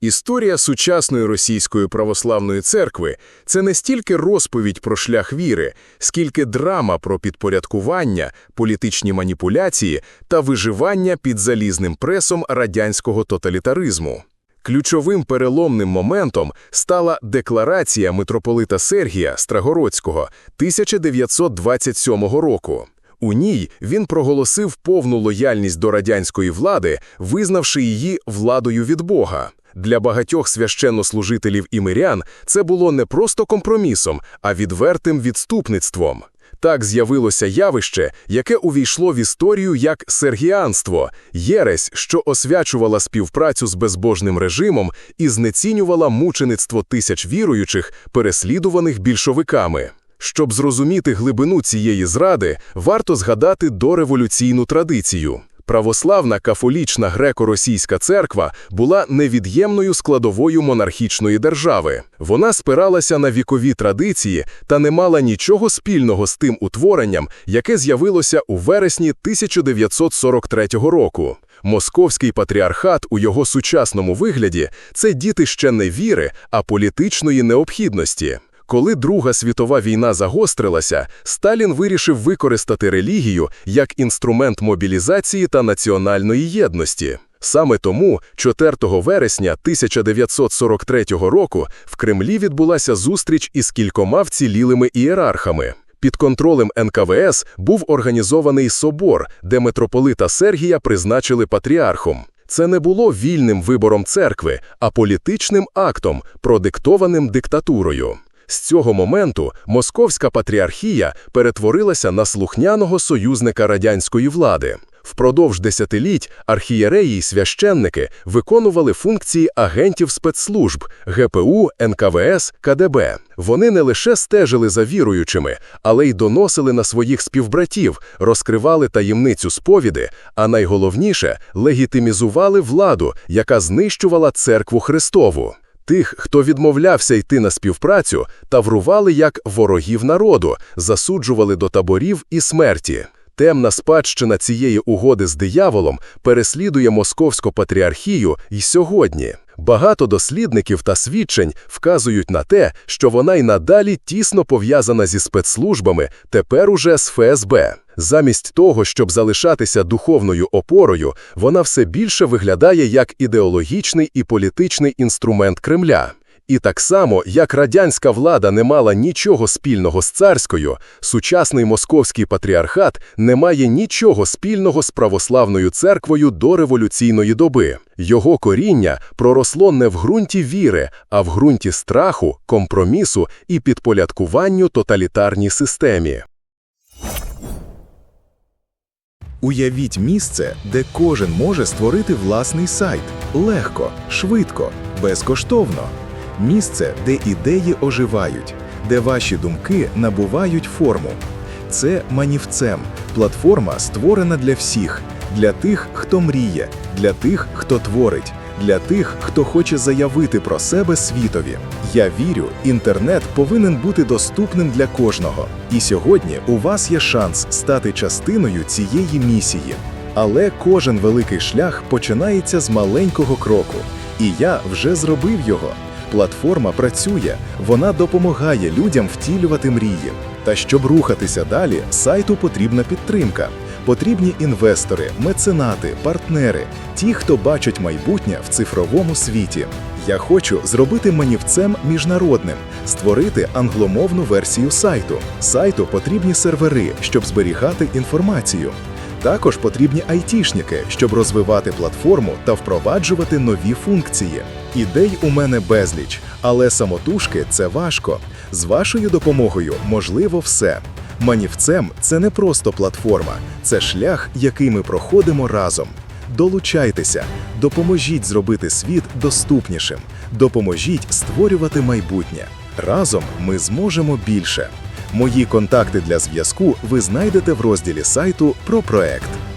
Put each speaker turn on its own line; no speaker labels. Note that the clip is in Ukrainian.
Історія сучасної російської православної церкви – це не стільки розповідь про шлях віри, скільки драма про підпорядкування, політичні маніпуляції та виживання під залізним пресом радянського тоталітаризму. Ключовим переломним моментом стала декларація митрополита Сергія Страгородського 1927 року. У ній він проголосив повну лояльність до радянської влади, визнавши її владою від Бога. Для багатьох священнослужителів і мирян це було не просто компромісом, а відвертим відступництвом. Так з'явилося явище, яке увійшло в історію як сергіанство, єресь, що освячувала співпрацю з безбожним режимом і знецінювала мучеництво тисяч віруючих, переслідуваних більшовиками. Щоб зрозуміти глибину цієї зради, варто згадати дореволюційну традицію. Православна кафолічна греко-російська церква була невід'ємною складовою монархічної держави. Вона спиралася на вікові традиції та не мала нічого спільного з тим утворенням, яке з'явилося у вересні 1943 року. Московський патріархат у його сучасному вигляді це діти ще не віри, а політичної необхідності. Коли Друга світова війна загострилася, Сталін вирішив використати релігію як інструмент мобілізації та національної єдності. Саме тому 4 вересня 1943 року в Кремлі відбулася зустріч із кількома вцілілими ієрархами. Під контролем НКВС був організований собор, де митрополита Сергія призначили патріархом. Це не було вільним вибором церкви, а політичним актом, продиктованим диктатурою. З цього моменту Московська патріархія перетворилася на слухняного союзника радянської влади. Впродовж десятиліть архієреї й священники виконували функції агентів спецслужб ГПУ, НКВС, КДБ. Вони не лише стежили за віруючими, але й доносили на своїх співбратів, розкривали таємницю сповіди, а найголовніше легітимізували владу, яка знищувала церкву Христову. Тих, хто відмовлявся йти на співпрацю, таврували як ворогів народу, засуджували до таборів і смерті. Темна спадщина цієї угоди з дияволом переслідує московську патріархію і сьогодні. Багато дослідників та свідчень вказують на те, що вона й надалі тісно пов'язана зі спецслужбами, тепер уже з ФСБ. Замість того, щоб залишатися духовною опорою, вона все більше виглядає як ідеологічний і політичний інструмент Кремля. І так само, як радянська влада не мала нічого спільного з царською, сучасний московський патріархат не має нічого спільного з православною церквою до революційної доби. Його коріння проросло не в ґрунті віри, а в ґрунті страху, компромісу і підпорядкуванню тоталітарній системі.
Уявіть місце, де кожен може створити власний сайт легко, швидко, безкоштовно. Місце, де ідеї оживають, де ваші думки набувають форму. Це Манівцем платформа створена для всіх, для тих, хто мріє, для тих, хто творить, для тих, хто хоче заявити про себе світові. Я вірю, інтернет повинен бути доступним для кожного. І сьогодні у вас є шанс стати частиною цієї місії. Але кожен великий шлях починається з маленького кроку. І я вже зробив його. Платформа працює, вона допомагає людям втілювати мрії. Та щоб рухатися далі, сайту потрібна підтримка. Потрібні інвестори, меценати, партнери, ті, хто бачать майбутнє в цифровому світі. Я хочу зробити манівцем міжнародним, створити англомовну версію сайту. Сайту потрібні сервери, щоб зберігати інформацію. Також потрібні айтішники, щоб розвивати платформу та впроваджувати нові функції. Ідей у мене безліч, але самотужки це важко. З вашою допомогою можливо все. Манівцем це не просто платформа, це шлях, який ми проходимо разом. Долучайтеся, допоможіть зробити світ доступнішим, допоможіть створювати майбутнє. Разом ми зможемо більше. Мої контакти для зв'язку ви знайдете в розділі сайту про проект.